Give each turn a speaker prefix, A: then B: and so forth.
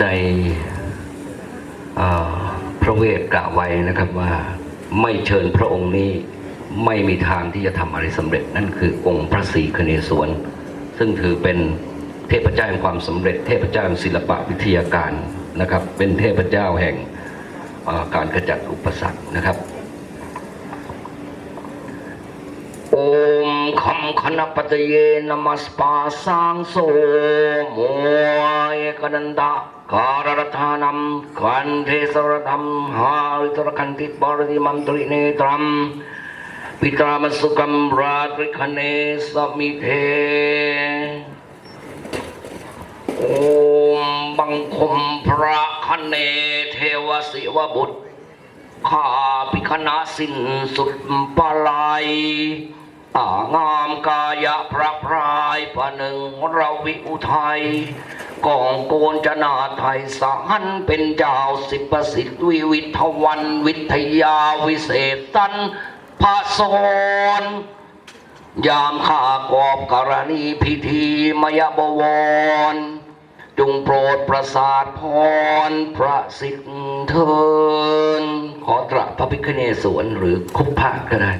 A: ได้เอ่อพระเวทกล่าวไว้นะครับว่าไม่เชิญพระองค์นี้ไม่มีทางที่จะทำอะไรสำเร็จนั่นคือองค์พระศรีคเนศวร ซึ่งถือเป็นเทพเจ้าแห่งความสำเร็จ เทพเจ้าแห่งศิลปะวิทยาการนะครับ เป็นเทพเจ้าแห่งการขจัดอุปสรรคนะครับโอ มคำคณปตเยนมัสปาสังโสโมยกนันตะการรธานัมคันเทสรธรรมหาริตรคันติปารติมันตริเนตรัมปิตรามสุกัมราตริคเนสมิเทโอมบังคมพระคเนเทวสิวบุตรข้าพิคณะสิ้นสุดปลาย อ่างามกายะพระพรายประหนึ่งเราวิอุทัยกองโกนจนาไทยสหันเป็นเจ้าสิบประสิทธิวิทวันวิทยาวิเศษตันพระสนยามข้ากอบกรณีพิธีมยบวร จงโปรดประสาทพรพระสิทธิ์เทินขอตระพระพิคเนศวรหรือคุปพะก็ได้